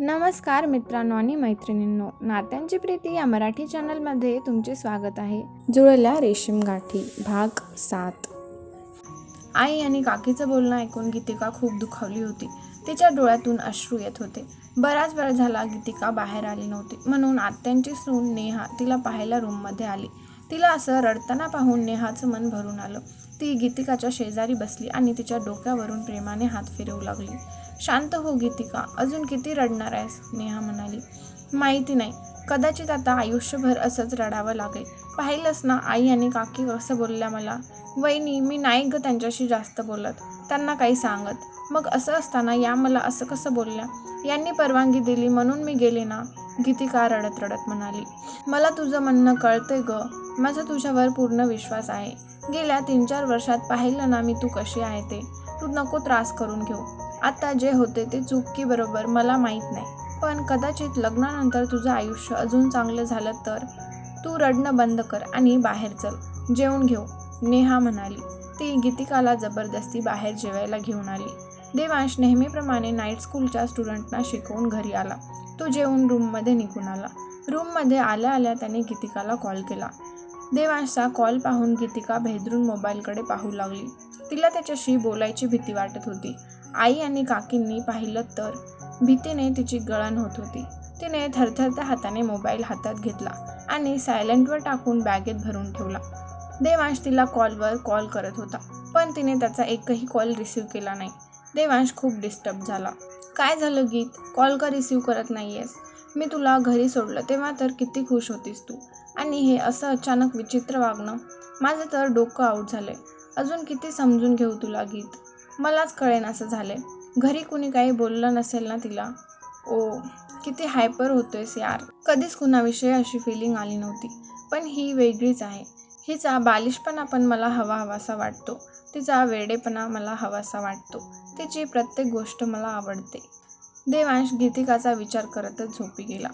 नमस्कार मित्रांनो आणि मैत्रिणींनो नात्यांची प्रीती या मराठी चॅनलमध्ये तुमचे स्वागत आहे. जुळल्या रेशीम गाठी भाग सात. आई आणि काकीचं बोलणं ऐकून गीतिका खूप दुखावली होती. तिच्या डोळ्यातून अश्रू येत होते. बराच वेळ झाला गीतिका बाहेर आली नव्हती. म्हणून आत्यांची सून नेहा तिला पाहायला रूममध्ये आली. तिला असं रडताना पाहून नेहाचं मन भरून आलं. ती गीतिकाच्या शेजारी बसली आणि तिच्या डोक्यावरून प्रेमाने हात फिरवू लागली. शांत हो गीतिका. अजून किती रडणार आहेस? नेहा म्हणाली. माहिती नाही. कदाचित आता आयुष्यभर असंच रडावं लागेल. पाहिलंस ना आई आणि काकी कसं बोलल्या मला? वहिनी मी नाही ग त्यांच्याशी जास्त बोलत. त्यांना काही सांगत. मग असं असताना या मला असं कसं बोलल्या? यांनी परवानगी दिली म्हणून मी गेले ना? गीतिका रडत रडत म्हणाली. मला तुझं म्हणणं कळतंय ग. माझा तुझ्यावर पूर्ण विश्वास आहे. गेल्या तीन चार वर्षात पाहिलं ना मी तू कशी आहे ते. तू नको त्रास करून घेऊ. आता जे होते ते चुकी बरोबर मला माहीत नाही. पण कदाचित लग्नानंतर तुझं आयुष्य अजून चांगलं झालं तर? तू रडणं बंद कर आणि बाहेर चल. जेवून घेऊ. नेहा म्हणाली. ती गीतिकाला जबरदस्ती बाहेर जेवायला घेऊन आली. देवांश नेहमीप्रमाणे नाईट स्कूलच्या स्टुडंटना शिकवून घरी आला. तो जेवून रूममध्ये निघून आला. रूममध्ये आल्या आल्या त्याने गीतिकाला कॉल केला. देवांशचा कॉल पाहून गीतिका भेदरून मोबाईलकडे पाहू लागली. तिला त्याच्याशी बोलायची भीती वाटत होती. आई आणि काकींनी पाहिलं तर भीतीने तिची गळण होत होती. तिने थरथरत्या हाताने मोबाईल हातात घेतला आणि सायलेंटवर टाकून बॅगेत भरून ठेवला. देवांश तिला कॉलवर कॉल करत होता पण तिने त्याचा एकही कॉल रिसीव्ह केला नाही. देवांश खूप डिस्टर्ब झाला. काय झालं गीत? कॉल का रिसीव्ह करत नाही आहेस मी तुला घरी सोडलं तेव्हा तर किती खुश होतीस तू. आणि हे असं अचानक विचित्र वागणं माझं तर डोकं आऊट झालंय. अजून किती समजून घेऊ तुला गीत? मलाच कळेन असं झालंय. घरी कुणी काही बोललं नसेल ना तिला. ओ किती हायपर होतोयस यार. कधीच कुणाविषयी अशी फिलिंग आली नव्हती. पण ही वेगळीच आहे. हिचा बालिशपणा पण मला हवा हवासा वाटतो. तिचा वेडेपणा मला हवासा वाटतो. तिची प्रत्येक गोष्ट मला आवडते. देवांश गीतिकाचा विचार करतच झोपी गेला.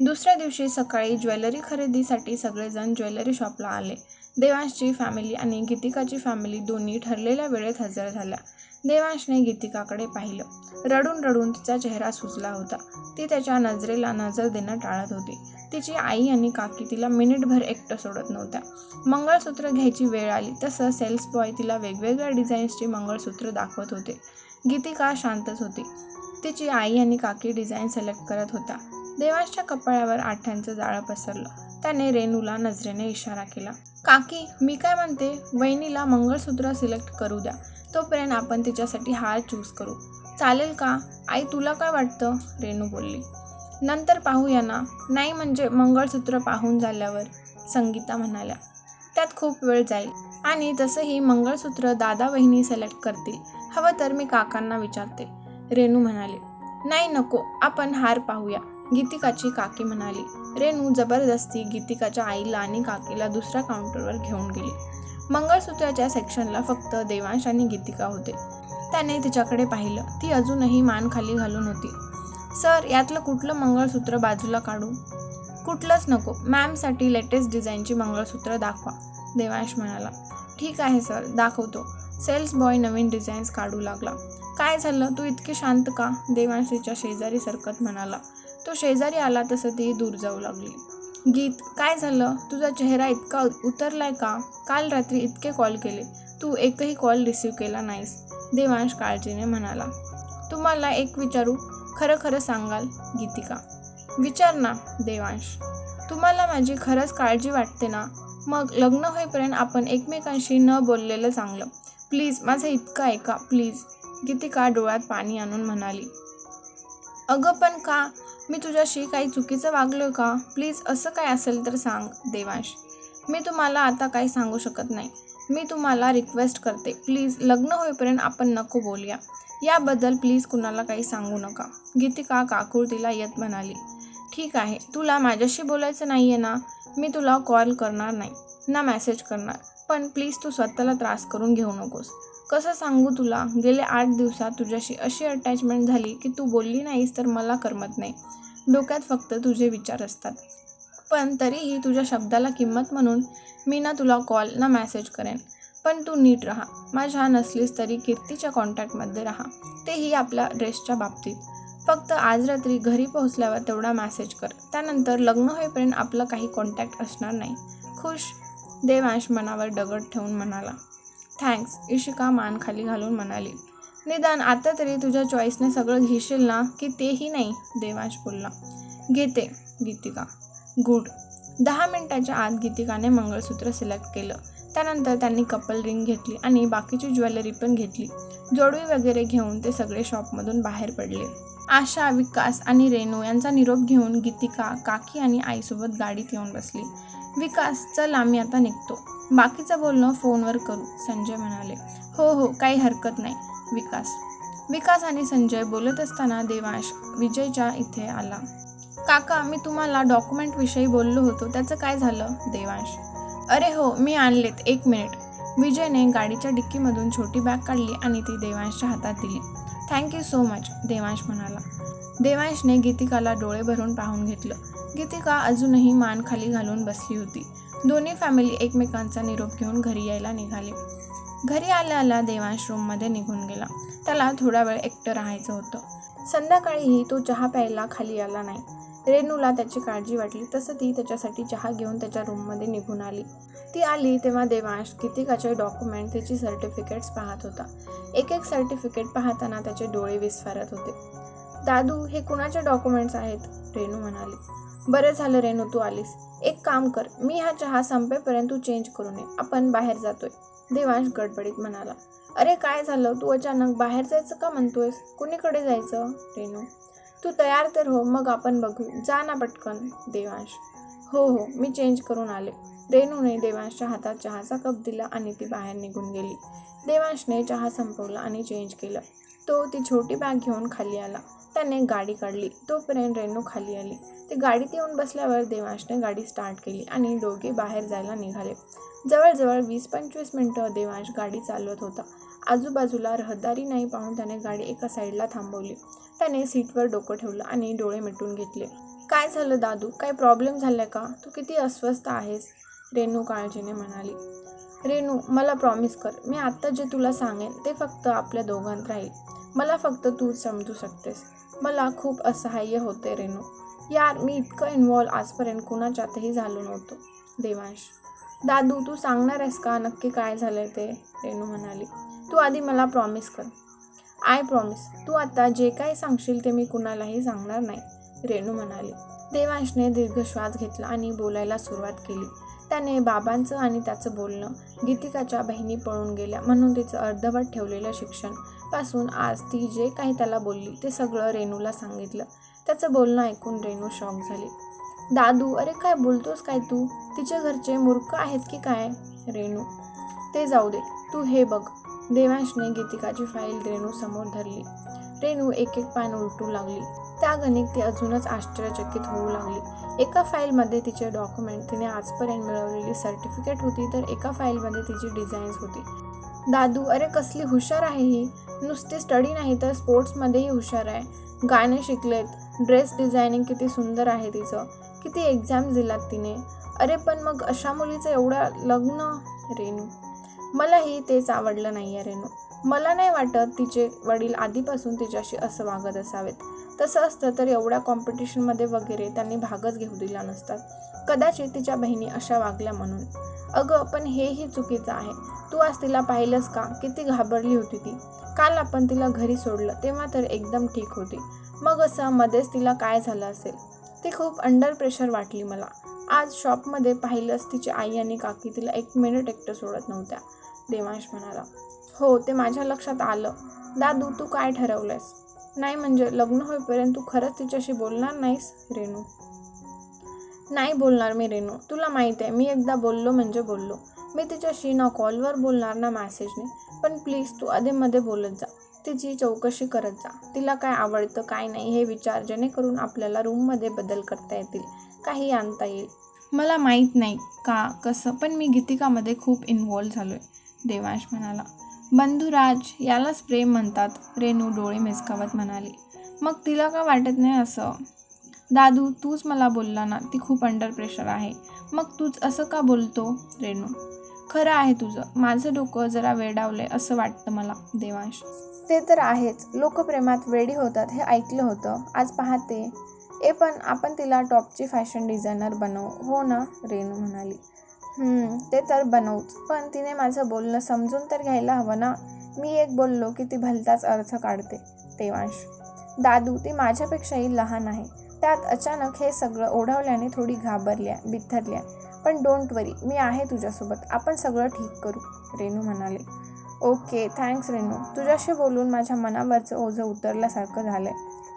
दुसऱ्या दिवशी सकाळी ज्वेलरी खरेदीसाठी सगळेजण ज्वेलरी शॉपला आले. देवांशची फॅमिली आणि गीतिकाची फॅमिली दोन्ही ठरलेल्या वेळेत हजर झाल्या. देवांशने गीतिकाकडे पाहिलं. रडून रडून तिचा चेहरा सुचला होता. ती त्याच्या नजरेला नजर देणं टाळत होती. तिची आई आणि काकी तिला मिनिटभर एकटं सोडत नव्हत्या. मंगळसूत्र घ्यायची वेळ आली तसं सेल्स बॉय तिला वेगवेगळ्या डिझाईन्सची मंगळसूत्र दाखवत होते. गीतिका शांतच होती. तिची आई आणि काकी डिझाईन सिलेक्ट करत होता. देवांशच्या कपाळावर आठ्यांचं जाळं पसरलं. त्याने रेणूला नजरेने इशारा केला. काकी मी काय म्हणते? वहिनीला मंगळसूत्र सिलेक्ट करू द्या. तोपर्यंत आपण तिच्यासाठी हार चूज करू. चालेल का? आई तुला काय वाटतं? रेणू बोलली. नंतर पाहूया ना. नाही म्हणजे मंगळसूत्र पाहून झाल्यावर संगीता म्हणाल्या. त्यात खूप वेळ जाईल. आणि तसंही मंगळसूत्र दादा वहिनी सिलेक्ट करतील. हवं तर मी काकांना विचारते. रेणू म्हणाले. नाही नको आपण हार पाहूया. गीतिकाची काकी म्हणाली. रेणू जबरदस्ती गीतिकाच्या आईला आणि काकीला दुसऱ्या काउंटरवर घेऊन गेली. मंगळसूत्राच्या सेक्शनला फक्त देवांश आणि गीतिका होते. त्याने तिच्याकडे पाहिलं. ती अजूनही मान खाली घालून होती. सर यातलं कुठलं मंगळसूत्र बाजूला काढू? कुठलंच नको. मॅमसाठी लेटेस्ट डिझाईनची मंगळसूत्र दाखवा देवांश म्हणाला. ठीक आहे सर. दाखवतो. सेल्स बॉय नवीन डिझाईन्स काढू लागला. काय झालं? तू इतकी शांत का? देवांश तिच्या शेजारी सरकत म्हणाला. तो शेजारी आला तसं ती दूर जाऊ लागली. गीत काय झालं? तुझा चेहरा इतका उतरलाय का? काल रात्री इतके कॉल केले. तू एकही कॉल रिसीव केला नाहीस देवांश काळजीने म्हणाला. तुम्हाला एक विचारू? खरं खरं सांगाल गीतिका. विचार ना देवांश. तुम्हाला माझी खरंच काळजी वाटते ना? मग लग्न होईपर्यंत आपण एकमेकांशी न बोललेलं चांगलं. प्लीज माझं इतकं ऐका प्लीज. गीतिका डोळ्यात पाणी आणून म्हणाली. अगं पण का? मी तुझ्याशी काही चुकीचं वागलो का? प्लीज असं काय असेल तर सांग देवांश. मी तुम्हाला आता काही सांगू शकत नाही. मी तुम्हाला रिक्वेस्ट करते. प्लीज लग्न होईपर्यंत आपण नको बोलूया. याबद्दल प्लीज कुणाला काही सांगू नका. गीतिका काकुळतीला येत म्हणाली ठीक आहे तुला माझ्याशी बोलायचं नाही आहे ना? मी तुला कॉल करणार नाही ना मेसेज करणार. पण प्लीज तू स्वतःला त्रास करून घेऊ नकोस. कसं सांगू तुला? गेले आठ दिवसात तुझ्याशी अशी अटॅचमेंट झाली की तू बोलली नाहीस तर मला करमत नाही. डोक्यात फक्त तुझे विचार असतात. पण तरीही तुझ्या शब्दाला किंमत म्हणून मी ना तुला कॉल ना मॅसेज करेन. पण तू नीट राहा. माझ्या नसलीस तरी कीर्तीच्या कॉन्टॅक्टमध्ये राहा. तेही आपल्या ड्रेसच्या बाबतीत. फक्त आज रात्री घरी पोहोचल्यावर तेवढा मॅसेज कर. त्यानंतर लग्न होईपर्यंत आपलं काही कॉन्टॅक्ट असणार नाही. खुश देवांश मनावर दगड ठेवून म्हणाला. थँक्स इशिका मान खाली घालून म्हणाली. निदान आता तरी तुझ्या चॉईसने सगळं घेशील ना की तेही नाही? देवांश बोलला. घेते गीतिका. गुड दहा मिनिटाच्या आत गीतिकाने मंगळसूत्र सिलेक्ट केलं. त्यानंतर त्यांनी कपल रिंग घेतली आणि बाकीची ज्वेलरी पण घेतली. जोडवी वगैरे घेऊन ते सगळे शॉपमधून बाहेर पडले. आशा विकास आणि रेणू यांचा निरोप घेऊन गीतिका काकी आणि आईसोबत गाडीत येऊन बसली. विकास चल आम्ही आता निघतो. बाकीचं बोलणं फोनवर करू संजय म्हणाले. हो हो काही हरकत नाही. विकास. विकास आणि संजय बोलत असताना देवांश विजयच्या इथे आला. काका मी तुम्हाला डॉक्युमेंटविषयी बोललो होतो त्याचं काय झालं? देवांश. अरे हो मी आणलेत एक मिनिट. विजयने गाडीच्या डिक्कीमधून छोटी बॅग काढली आणि ती देवांशच्या हातात दिली. थँक्यू सो मच देवांश म्हणाला. देवांशने गीतिकाला डोळे भरून पाहून घेतलं. गीतिका अजूनही मान खाली घालून बसली होती. दोन्ही फॅमिली एकमेकांचा निरोप घेऊन घरी यायला निघाले. घरी आल्याला देवांश रूममध्ये निघून गेला. त्याला थोडा वेळ एकटं राहायचं होतं. संध्याकाळीही तो चहा प्यायला खाली आला नाही. रेणूला त्याची काळजी वाटली. तसं ती त्याच्यासाठी चहा घेऊन त्याच्या रूममध्ये निघून आली. ती आली तेव्हा देवांश गीतिकाचे डॉक्युमेंट तिची सर्टिफिकेट्स पाहत होता. एक एक सर्टिफिकेट पाहताना त्याचे डोळे विस्फारत होते. दादू हे कुणाचे डॉक्युमेंट्स आहेत? रेणू म्हणाली. बरं झालं रेणू तू आलीस. एक काम कर मी हा चहा संपेपर्यंत तू चेंज करू नये. आपण बाहेर जातोय. देवांश गडबडीत म्हणाला. अरे काय झालं? तू अचानक बाहेर जायचं का म्हणतोयस? कुणीकडे जायचं? रेणू. तू तयार तर हो मग आपण बघू. जा ना पटकन देवांश. हो हो मी चेंज करून आले. रेणूने देवांशच्या हातात चहाचा कप दिला आणि ती बाहेर निघून गेली. देवांशने चहा संपवला आणि चेंज केलं. तो ती छोटी बॅग घेऊन खाली आला. त्याने गाडी काढली. तोपर्यंत रेणू खाली आली. ते गाडीत येऊन बसल्यावर देवांशने गाडी स्टार्ट केली आणि दोघे बाहेर जायला निघाले. जवळजवळ वीस पंचवीस मिनटं देवांश गाडी चालवत होता. आजूबाजूला रहदारी नाही पाहून त्याने गाडी एका साईडला थांबवली. त्याने सीटवर डोकं ठेवलं आणि डोळे मिटून घेतले. काय झालं दादू? काय प्रॉब्लेम झालाय का? तू किती अस्वस्थ आहेस? रेणू काळजीने म्हणाली रेणू मला प्रॉमिस कर. मी आत्ता जे तुला सांगेन ते फक्त आपल्या दोघांत राहील. मला फक्त तू समजू शकतेस. मला खूप असहाय्य होते रेणू. यार मी इतकं इन्वॉल्व आजपर्यंत कुणाच्यातही झालो नव्हतो. देवांश दादू तू सांगणार आहेस का? नक्की काय झालंय ते? रेणू म्हणाली. तू आधी मला प्रॉमिस कर. आय प्रॉमिस तू आता जे काय सांगशील ते मी कुणालाही सांगणार नाही. रेणू म्हणाली. देवांशने दीर्घ श्वास घेतला आणि बोलायला सुरुवात केली. त्याने बाबांचं आणि त्याचं बोलणं गीतिकाच्या बहिणी पळून गेल्या. म्हणून तिचं अर्धवट ठेवलेलं शिक्षणपासून आज ती जे काही त्याला बोलली ते सगळं रेणूला सांगितलं. त्याचं बोलणं ऐकून रेणू शॉक झाली. दादू अरे काय बोलतोस काय तू? तिच्या घरचे मूर्ख आहेत की काय? रेणू. ते जाऊ दे तू हे बघ. देवांशने गीतिकाची फाईल रेणू समोर धरली. रेणू एक एक पान उलटू लागली. त्या गणित ती अजूनच आश्चर्यचकित होऊ लागली. एका फाईलमध्ये तिचे डॉक्युमेंट तिने आजपर्यंत मिळवलेली सर्टिफिकेट होती तर एका फाईलमध्ये तिची डिझाईन्स होती. दादू अरे कसली हुशार आहे ही. नुसती स्टडी नाही तर स्पोर्ट्समध्येही हुशार आहे. गाणे शिकलेत. ड्रेस डिझायनिंग किती सुंदर आहे तिचं. किती एक्झाम्स दिलात तिने. अरे पण मग अशा मुलीचं एवढं लग्न? रेणू. मलाही तेच आवडलं नाही आहे रेणू. मला नाही वाटत तिचे वडील आधीपासून तिच्याशी असं वागत असावेत. तसं असतं तर एवढ्या कॉम्पिटिशनमध्ये वगैरे त्यांनी भागच घेऊ दिला नसतात कदाचित तिच्या बहिणी अशा वागल्या म्हणून. अगं पण हेही चुकीचं आहे. तू आज तिला पाहिलंस का? किती घाबरली होती ती. काल आपण तिला घरी सोडलं तेव्हा तर एकदम ठीक होती. मग असं मध्येच तिला काय झालं असेल? ती खूप अंडर प्रेशर वाटली मला. आज शॉपमध्ये पाहिलंच तिची आई आणि काकी तिला एक मिनिट एकटं सोडत नव्हत्या देवांश म्हणाला. हो ते माझ्या लक्षात आलं. दादू तू काय ठरवलंयस? नाही म्हणजे लग्न होईपर्यंत तू खरंच तिच्याशी बोलणार नाहीस रेणू? नाही बोलणार मी रेणू. तुला माहीत आहे मी एकदा बोललो म्हणजे बोललो. मी तिच्याशी ना कॉलवर बोलणार ना मॅसेजने. पण प्लीज तू अधेमध्ये बोलत जा. तिची चौकशी करत जा. तिला काय आवडतं काय नाही हे विचार जेणेकरून आपल्याला रूममध्ये बदल करता येतील काही आणता येईल. मला माहीत नाही का कसं पण मी गीतिकामध्ये खूप इन्वॉल्व झालो आहे देवांश म्हणाला. बंधुराज यालाच प्रेम म्हणतात. रेणू डोळे मिचकावत म्हणाली मग तिला का वाटत नाही असं? दादू तूच मला बोलला ना ती खूप अंडर प्रेशर आहे. मग तूच असं का बोलतो रेणू? खरं आहे तुझं. माझं डोकं जरा वेडावलंय असं वाटतं मला देवांश. ते तर आहेच. लोकप्रेमात वेडी होतात हे ऐकलं होतं. आज पाहते. ए पण आपण तिला टॉपची फॅशन डिझायनर बनवू. हो ना? रेणू म्हणाली. ते तर बनवूच. पण तिने माझं बोलणं समजून तर घ्यायला हवं ना? मी एक बोललो की ती भलताच अर्थ काढते देवांश. दादू ती माझ्यापेक्षाही लहान आहे. त्यात अचानक हे सगळं ओढवल्याने थोडी घाबरल्या बिथरल्या. पण डोंट वरी मी आहे तुझ्यासोबत. आपण सगळं ठीक करू रेणू म्हणाले. Okay thanks Renu. तुझ्याशी बोलून माझ्या मनावरचं ओझं उतरल्यासारखं झालंय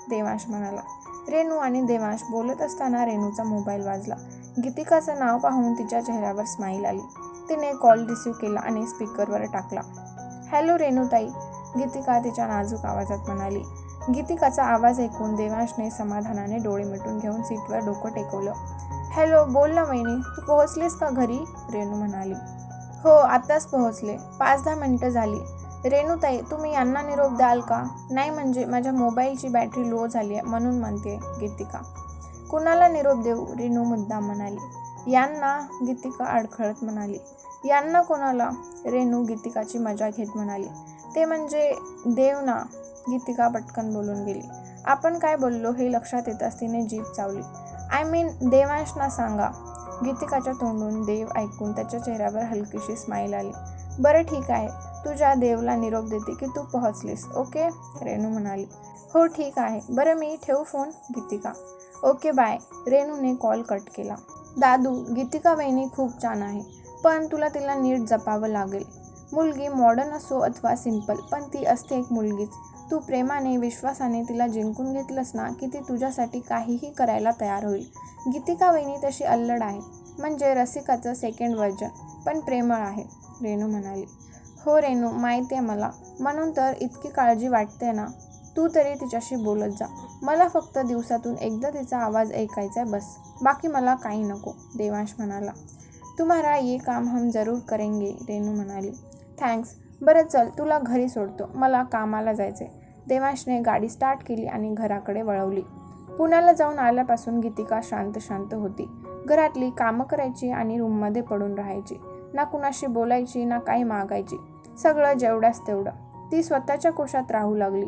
देवांश म्हणाला. रेणू आणि देवांश बोलत असताना रेणूचा मोबाईल वाजला. गीतिकाचं नाव पाहून तिच्या चेहऱ्यावर स्माईल आली. तिने कॉल रिसीव केला आणि स्पीकरवर टाकला. हॅलो रेणूताई. गीतिका तिच्या नाजूक आवाजात म्हणाली. गीतिकाचा आवाज ऐकून देवांशने समाधानाने डोळे मिटून घेऊन सीटवर डोकं टेकवलं. हॅलो बोल ना वहिनी. तू पोहोचलीस का घरी? रेणू म्हणाली. हो आत्ताच पोहोचले. पाच दहा मिनटं झाली. रेणूताई तुम्ही यांना निरोप द्याल का? नाही म्हणजे माझ्या मोबाईलची बॅटरी लो झाली आहे म्हणून म्हणते गीतिका. कुणाला निरोप देऊ? रेणू मुद्दाम म्हणाली. यांना गीतिका अडखळत म्हणाली. यांना कोणाला? रेणू गीतिकाची मजा घेत म्हणाली. ते म्हणजे देव ना गीतिका पटकन बोलून गेली. आपण काय बोललो हे लक्षात येताच तिने जीभ चावली. आय मीन देवांशना सांगा. गीतिकाच्या तोंडून देव ऐकून त्याच्या चेहऱ्यावर हलकीशी स्माईल आली. बरं ठीक आहे. तुझ्या देवला निरोप देते की तू पोहोचलीस ओके? रेणू म्हणाली. हो ठीक आहे. बरं मी ठेवू फोन गीतिका. Okay bye. रेणूने कॉल कट केला. दादू गीतिका वहिनी खूप छान आहे पण तुला तिला नीट जपावं लागेल. मुलगी मॉडर्न असो अथवा सिंपल पण ती असते एक मुलगीच. तू प्रेमाने विश्वासाने तिला जिंकून घेतलंस ना की ती तुझ्यासाठी काहीही करायला तयार होईल. गीतिका वहिनी तशी अल्लड आहे म्हणजे रसिकाचं सेकंड व्हर्जन पण प्रेमळ आहे रेणू म्हणाली. हो रेणू माहिती आहे मला. म्हणून तर इतकी काळजी वाटते ना. तू तरी तिच्याशी बोलत जा. मला फक्त दिवसातून एकदा तिचा आवाज ऐकायचा आहे बस. बाकी मला काही नको देवांश म्हणाला. तुम्हाला ये काम हम जरूर करेंगे रेणू म्हणाली. थँक्स बरं चल तुला घरी सोडतो. मला कामाला जायचे देवांशने गाडी स्टार्ट केली आणि घराकडे वळवली. पुण्याला जाऊन आल्यापासून गीतिका शांत शांत होती. घरातली कामं करायची आणि रूममध्ये पडून राहायची. ना कुणाशी बोलायची ना काही मागायची. सगळं जेवढ्यास तेवढं. ती स्वतःच्या कोशात राहू लागली.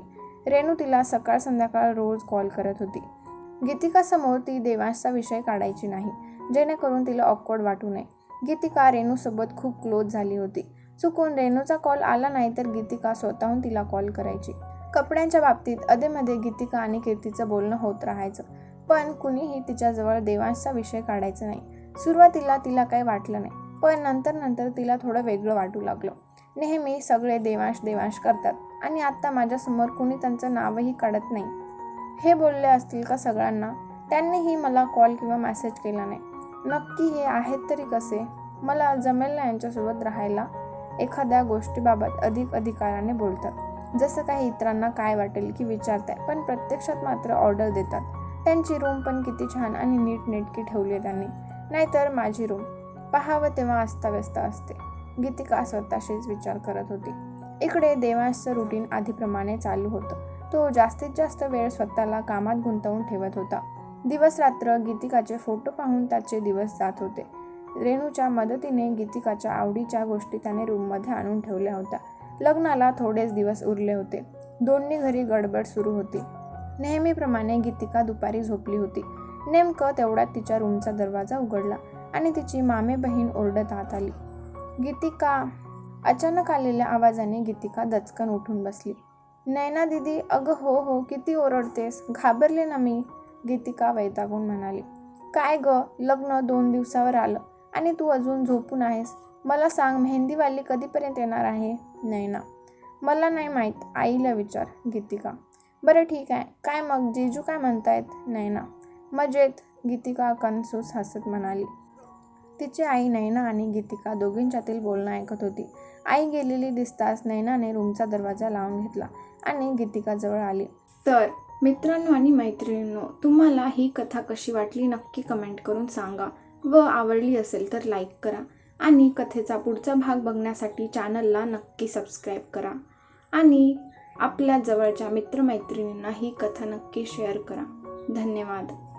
रेणू तिला सकाळ संध्याकाळ रोज कॉल करत होती. गीतिकासमोर ती देवांशचा विषय काढायची नाही जेणेकरून तिला ऑकवर्ड वाटू नये. गीतिका रेणूसोबत खूप क्लोज झाली होती. चुकून रेणूचा कॉल आला नाही तर गीतिका स्वतःहून तिला कॉल करायची. कपड्यांच्या बाबतीत अधेमध्ये गीतिका आणि कीर्तीचं बोलणं होत राहायचं. पण कुणीही तिच्याजवळ देवांशचा विषय काढायचा नाही. सुरुवातीला तिला काही वाटलं नाही पण नंतर नंतर तिला थोडं वेगळं वाटू लागलं. नेहमी सगळे देवांश देवांश करतात. आणि आत्ता माझ्यासमोर कुणी त्यांचं नावही काढत नाही. हे बोलले असतील का सगळ्यांना? त्यांनीही मला कॉल किंवा मॅसेज केला नाही. नक्की हे आहेत तरी कसे? मला जमेल ना यांच्यासोबत राहायला? एखाद्या गोष्टीबाबत अधिक अधिकाराने बोलतात. जसं काही इतरांना काय वाटेल की विचारताय पण प्रत्यक्षात मात्र ऑर्डर देतात. त्यांची रूम पण किती छान आणि नीटनेटकी ठेवली आहे त्यांनी. नाहीतर माझी रूम. पहावं तेव्हा अस्ताव्यस्त असते. गीतिका स्वतःशीच विचार करत होती. इकडे देवांशचं रुटीन आधीप्रमाणे चालू होतं. तो जास्तीत जास्त वेळ स्वतःला कामात गुंतवून ठेवत होता. दिवस रात्र गीतिकाचे फोटो पाहून त्याचे दिवस जात होते. रेणूच्या मदतीने गीतिकाच्या आवडीच्या गोष्टी त्याने रूममध्ये आणून ठेवल्या होत्या. लग्नाला थोडेच दिवस उरले होते. दोन्ही घरी गडबड सुरू होती. नेहमीप्रमाणे गीतिका दुपारी झोपली होती. नेमकं तेवढ्यात तिच्या रूमचा दरवाजा उघडला आणि तिची मामे बहीण ओरडत आत आली. गीतिका अचानक आलेल्या आवाजाने गीतिका दचकन उठून बसली. नैना दिदी अगं हो हो किती ओरडतेस घाबरले ना मी? गीतिका वैतागून म्हणाली. काय ग लग्न दोन दिवसावर आलं आणि तू अजून झोपून आहेस. मला सांग मेहंदीवाली कधीपर्यंत येणार आहे? नैना. मला नाही माहीत आईला विचार गीतिका. बरं ठीक आहे काय मग जेजू काय म्हणतायत? नैना. मजेत गीतिका कणसूस हसत म्हणाली. तिची आई नैना आणि गीतिका दोघींच्यातील बोलणं ऐकत होती. आई गेलेली दिसताच नैनाने रूमचा दरवाजा लावून घेतला आणि गीतिकाजवळ आली. तर मित्रांनो आणि मैत्रिणींनो तुम्हाला ही कथा कशी वाटली नक्की कमेंट करून सांगा व आवडली असेल तर लाईक करा आणि कथेचा पुढचा भाग बघण्यासाठी चॅनलला नक्की सबस्क्राईब करा आणि आपल्या जवळच्या मित्रमैत्रिणींना ही कथा नक्की शेअर करा. धन्यवाद.